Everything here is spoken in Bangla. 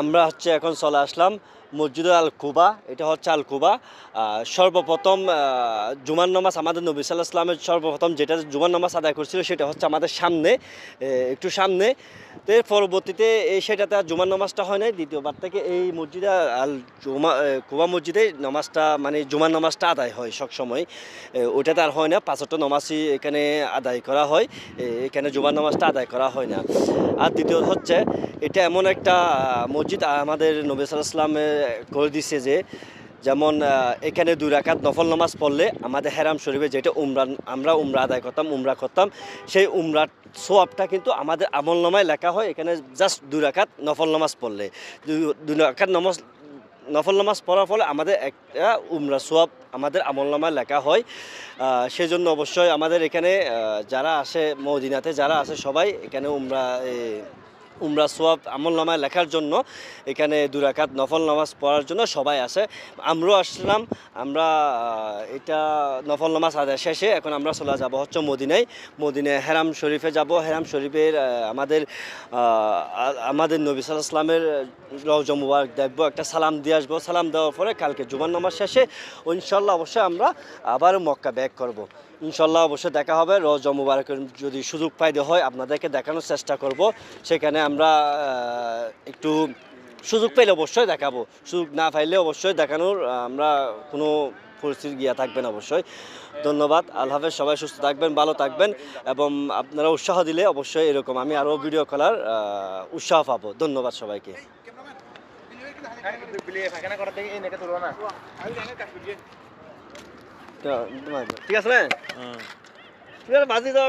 আমরা হচ্ছে এখন চলে আসলাম মসজিদ আল কুবা এটা হচ্ছে আল কুবা সর্বপ্রথম জুমান নামাজ আমাদের নবী সাল্লাহ ইসলামের সর্বপ্রথম যেটা জুমার নামাজ আদায় করছিল সেটা হচ্ছে আমাদের সামনে একটু সামনে। তো এর পরবর্তীতে এই সেটাতে আর জুমান নামাজটা হয় নাই। দ্বিতীয়বার থেকে এই মসজিদে আল জুমা কুবা মসজিদে নামাজটা মানে জুমান নামাজটা আদায় হয় সবসময় এ, ওটাতে আর হয় না পাঁচটা নামাজই এখানে আদায় করা হয়। এখানে জুমান নামাজটা আদায় করা হয় না। আর দ্বিতীয় হচ্ছে এটা এমন একটা মসজিদ আমাদের নবী ইসলামে করে দিছে যে যেমন এখানে দুই রাকাত নফল নামাজ পড়লে আমাদের হেরাম শরীফে যেটা উমরা আমরা উমরা আদায় করতাম উমরা করতাম সেই উমরার সোয়াবটা কিন্তু আমাদের আমল নামায় লেখা হয় এখানে জাস্ট দুই রাকাত নফল নামাজ পড়লে। দুই রাকাত নামাজ নফল নামাজ পড়ার ফলে আমাদের একটা উমরা সোয়াব আমাদের আমল নামায় লেখা হয়। আহ, সেজন্য অবশ্যই আমাদের এখানে যারা আসে মদিনাতে যারা আসে সবাই এখানে উমরা উমরা সোয়াব আমল নামায় লেখার জন্য, এখানে দুরাকাত নফল নামাজ পড়ার জন্য সবাই আসে আমরাও আসলাম, আমরা এটা নফল নামাজ আদায় শেষে এখন আমরা চলে যাব হচ্ছে মদিনায়। মদিনায় হেরাম শরীফে যাব। হেরাম শরীফের আমাদের আমাদের নবী সাল্লাহ ইসলামের রওজ মুবারক দেখব, একটা সালাম দিয়ে আসব। সালাম দেওয়ার পরে কালকে জুমার নামাজ শেষে ইনশাল্লাহ অবশ্যই আমরা আবার মক্কা ব্যাক করব। ইনশাল্লাহ অবশ্যই দেখা হবে রোজ মুবারকের যদি সুযোগ পাই পাইতে হয় আপনাদেরকে দেখানোর চেষ্টা করব সেখানে আমরা একটু সুযোগ পেলে অবশ্যই দেখাবো সুযোগ না পাইলে অবশ্যই দেখানোর আমরা কোনো পরিস্থিতি গিয়া থাকবেন অবশ্যই ধন্যবাদ আল্লাহ সবাই সুস্থ থাকবেন ভালো থাকবেন এবং আপনারা উৎসাহ দিলে অবশ্যই এরকম আমি আরও ভিডিও করার উৎসাহ পাবো ধন্যবাদ সবাইকে ঠিক আছে না? আছে বাজি দাও